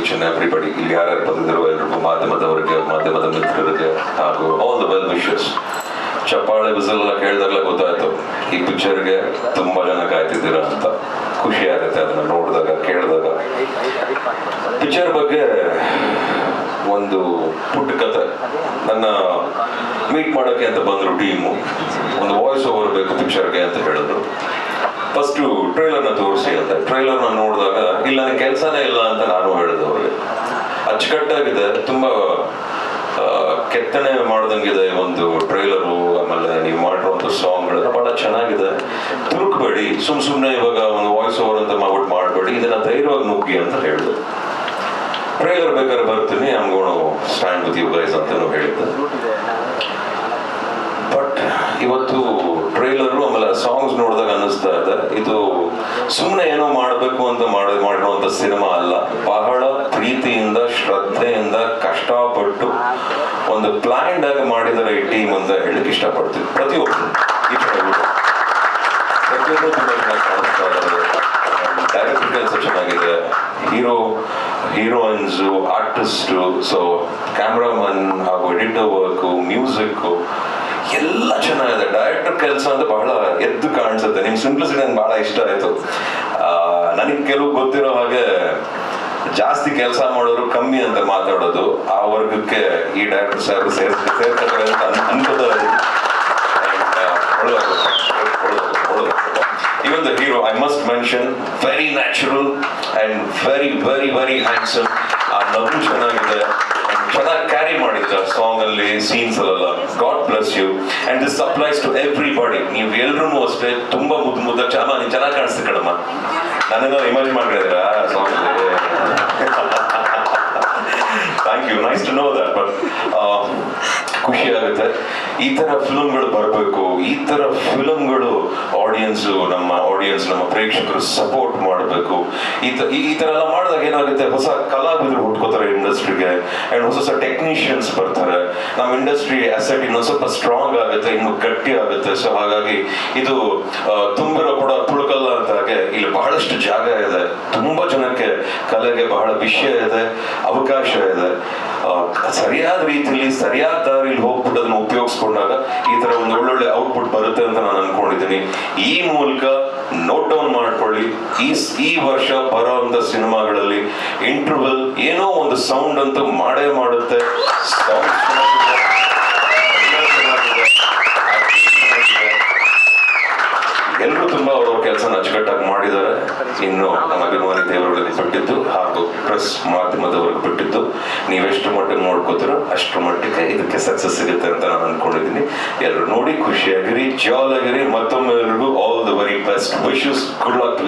Each and everybody ಇಲ್ಲಿ ಯಾರ್ಯಾರು ಬಂದಿದ್ರು ಎಲ್ರಿಗೂ ಮಾಧ್ಯಮದವರಿಗೆ ಮಾಧ್ಯಮದ ಮಿತ್ರರಿಗೆ ಹಾಗೂ ಆಲ್ ದ ವೆಲ್ ವಿಶಸ್ ಚಪ್ಪಾಳೆ ಬಿಸಿಲ್ ಎಲ್ಲ ಕೇಳಿದಾಗಲೇ ಗೊತ್ತಾಯ್ತು, ಈ ಪಿಕ್ಚರ್ಗೆ ತುಂಬಾ ಜನ ಕಾಯ್ತಿದ್ದೀರಾ ಅಂತ. ಖುಷಿ ಆಗುತ್ತೆ ಅದನ್ನ ನೋಡಿದಾಗ, ಕೇಳಿದಾಗ. ಪಿಕ್ಚರ್ ಬಗ್ಗೆ ಒಂದು ಪುಟ್ಟ ಕತೆ. ನನ್ನ ಮೀಟ್ ಮಾಡೋಕ್ಕೆ ಅಂತ ಬಂದರು ಟೀಮು ಒಂದು ವಾಯ್ಸ್ ಓವರ್ ಬೇಕು ಪಿಕ್ಚರ್ಗೆ ಅಂತ ಹೇಳಿದ್ರು. ಫಸ್ಟು ಟ್ರೈಲರ್ನ ತೋರಿಸಿ ಅಂತ. ಟ್ರೈಲರ್ನ ನೋಡಿದಾಗ ಇಲ್ಲ ಕೆಲಸನೇ ಇಲ್ಲ ಅಂತ ನಾನು ಹೇಳಿದೆ ಅವ್ರಿಗೆ. ಅಚ್ಚುಕಟ್ಟಾಗಿದೆ, ತುಂಬಾ ಕೆತ್ತನೆ ಮಾಡ್ದಂಗಿದೆ ಒಂದು ಟ್ರೈಲರು ಆಮೇಲೆ ನೀವು ಮಾಡಿರುವಂಥ ಸಾಂಗ್ಗಳೆಲ್ಲ ಬಹಳ ಚೆನ್ನಾಗಿದೆ. ತುರುಕ್ಬೇಡಿ, ಸುಮ್ ಸುಮ್ಮನೆ ಇವಾಗ ಒಂದು ವಾಯ್ಸ್ ಓವರ್ ಅಂತ ಮಾಡ್ಬಿಟ್ಟು ಮಾಡಬೇಡಿ, ಇದನ್ನ ಧೈರ್ಯವಾಗಿ ನುಗ್ಗಿ ಅಂತ ಹೇಳಿದೆ ಟ್ರೈಲರ್ ಬೇಕಾದ್ರೆ ಬರ್ತೀನಿ ಅಂಗೋಣ ಗೋಣ ಸ್ಟ್ಯಾಂಡ್ ವಿತ್ ಯು ಗೈಸ್ ಅಂತಾನು ಹೇಳಿದ್ದೆ. ಬಟ್ ಇವತ್ತು ಟ್ರೈಲರು ಸಾಂಗ್ಸ್ ನೋಡಿದಾಗ ಅನ್ನಿಸ್ತಾ ಇದೆ. ಇದು ಸುಮ್ಮನೆ ಏನೋ ಮಾಡಬೇಕು ಅಂತ ಮಾಡಿ, ಮಾಡುವಂತ ಸಿನಿಮಾ ಅಲ್ಲ. ಬಹಳ ಪ್ರೀತಿಯಿಂದ, ಶ್ರದ್ಧೆಯಿಂದ, ಕಷ್ಟಪಟ್ಟು ಒಂದು ಪ್ಲಾನ್ಡ್ ಆಗಿ ಮಾಡಿದರೆ ಈ ಟೀಮ್ ಅಂತ ಹೇಳಕ್ ಇಷ್ಟಪಡ್ತೀವಿ ಪ್ರತಿಯೊಬ್ಬರು ಪ್ರತಿಯೊಬ್ಬರು ಚೆನ್ನಾಗಿ ಕಾಣಿಸ್ತಾ ಇದ್ದಾರೆ. ಚೆನ್ನಾಗಿದೆ. Hero heroines artist so cameraman ಹಾಗೂ ಎಡಿಟರ್ ವರ್ಕು ಮ್ಯೂಸಿಕ್ಕು ಎಲ್ಲ ಚೆನ್ನಾಗಿದೆ. ಡೈರೆಕ್ಟರ್ ಕೆಲಸ ಅಂತ ಬಹಳ ಎದ್ದು ಕಾಣಿಸುತ್ತೆ. ನಿಮ್ ಸಿಂಪ್ಲಿಸಿಟಿ ನಂಗೆ ಬಹಳ ಇಷ್ಟ ಆಯ್ತು. ನನಗೆ ಕೆಲವು ಗೊತ್ತಿರೋ ಹಾಗೆ ಜಾಸ್ತಿ ಕೆಲಸ ಮಾಡೋರು ಕಮ್ಮಿ ಅಂತ ಮಾತಾಡೋದು. ಆ ವರ್ಗಕ್ಕೆ ಈ ಡೈರೆಕ್ಟರ್ ಸರ್ ಸೇರ್ ಸೇರ್ತಾರೆ ಅಂತ ಅನ್- ಅನ್ಕೋತಾರೆ. And, I must mention very Even the hero, I must mention, very natural and very, very, very. ಆ ನಗು ಚೆನ್ನಾಗಿದೆ. ಚೆನ್ನಾಗಿ ಕ್ಯಾರಿ ಮಾಡಿದ್ರು ಸಾಂಗ್ ಸೀನ್ಸ್ ಅಲ್ಲ God bless you and this supplies to everybody ನೀವು ಎಲ್ರೂ ಅಷ್ಟೇ ತುಂಬಾ ಮುದ್ದು ಮುದ್ದ ಚೆನ್ನಾಗಿ ನೀನ್ ಚೆನ್ನಾಗಿ ಕಾಣಿಸ್ತಿ ಕಡಮ್ಮ ನಾನೇನೋ ಇಮೇಜ್ ಮಾಡಿದ್ರ song thank you nice to know that but ಖುಷಿ ಆಗುತ್ತೆ. ಈ ತರ ಫಿಲಮ್ಗಳು ಬರಬೇಕು. ಈ ತರ ಫಿಲಮ್ಗಳು ಆಡಿಯನ್ಸ್ ನಮ್ಮ ಆಡಿಯನ್ಸ್ ನಮ್ಮ ಪ್ರೇಕ್ಷಕರು ಸಪೋರ್ಟ್ ಮಾಡಬೇಕು. ಈ ಈ ತರ ಎಲ್ಲ ಮಾಡಿದಾಗ ಏನಾಗುತ್ತೆ? ಹೊಸ ಕಲಾವಿದರು ಹುಟ್ಕೋತಾರೆ ಇಂಡಸ್ಟ್ರಿಗೆ. ಅಂಡ್ ಹೊಸ ಹೊಸ ಟೆಕ್ನಿಷಿಯನ್ಸ್ ಬರ್ತಾರೆ. ನಮ್ಮ ಇಂಡಸ್ಟ್ರಿ ಅಸೆಟ್ ಇನ್ನೊಂದು ಸ್ವಲ್ಪ ಸ್ಟ್ರಾಂಗ್ ಆಗುತ್ತೆ, ಇನ್ನು ಗಟ್ಟಿ ಆಗುತ್ತೆ. ಸೊ ಹಾಗಾಗಿ ಇದು ತುಂಬಿರೋ ಕೂಡ ತುಳುಕಲ್ಲ ಅಂತ ಹಾಗೆ ಇಲ್ಲಿ ಬಹಳಷ್ಟು ಜಾಗ ಇದೆ. ತುಂಬಾ ಜನಕ್ಕೆ ಕಲೆಗೆ ಬಹಳ ವಿಷಯ ಇದೆ, ಅವಕಾಶ ಇದೆ. ಸರಿಯಾದ ರೀತಿಯಲ್ಲಿ ಸರಿಯಾದ ದಾರಿಲಿ ಹೋಗ್ಬಿಟ್ಟು ಅದನ್ನ ಉಪಯೋಗಿಸ್ಕೊಂಡಾಗ ಈ ತರ ಒಂದು ಒಳ್ಳೊಳ್ಳೆ ಔಟ್ಪುಟ್ ಬರುತ್ತೆ ಅಂತ ನಾನು ಅನ್ಕೊಂಡಿದ್ದೀನಿ. ಈ ಮೂಲಕ ನೋಟ್ ಡೌನ್ ಮಾಡ್ಕೊಳ್ಳಿ. ಈ ಈ ವರ್ಷ ಬರೋಂಥ ಸಿನಿಮಾಗಳಲ್ಲಿ ಇಂಟರ್ವಲ್ ಏನೋ ಒಂದು ಸೌಂಡ್ ಅಂತ ಮಾಡೇ ಮಾಡುತ್ತೆ. ಎಲ್ಲರೂ ತುಂಬಾ ಅವ್ರವ್ರ ಕೆಲಸ ಅಚ್ಚುಕಟ್ಟಾಗಿ ಮಾಡಿದ್ದಾರೆ. ಇನ್ನು ನಮ್ಮ ಅಭಿಮಾನಿ ಹಾಗೂ ಪ್ರೆಸ್ ಮಾಧ್ಯಮದವರೆಗೆ ಬಿಟ್ಟಿದ್ದು, ನೀವೆಷ್ಟು ಮಟ್ಟಿಗೆ ನೋಡ್ಕೋತೀರೋ ಅಷ್ಟು ಮಟ್ಟಿಗೆ ಇದಕ್ಕೆ ಸಕ್ಸಸ್ ಸಿಗುತ್ತೆ ಅಂತ ನಾನು ಅನ್ಕೊಂಡಿದ್ದೀನಿ. ಎಲ್ಲರೂ ನೋಡಿ, ಖುಷಿಯಾಗಿರಿ ಜಾಲ್ ಆಗಿರಿ, ಮತ್ತೊಮ್ಮೆ ಎಲ್ರಿಗೂ all the very best wishes good luck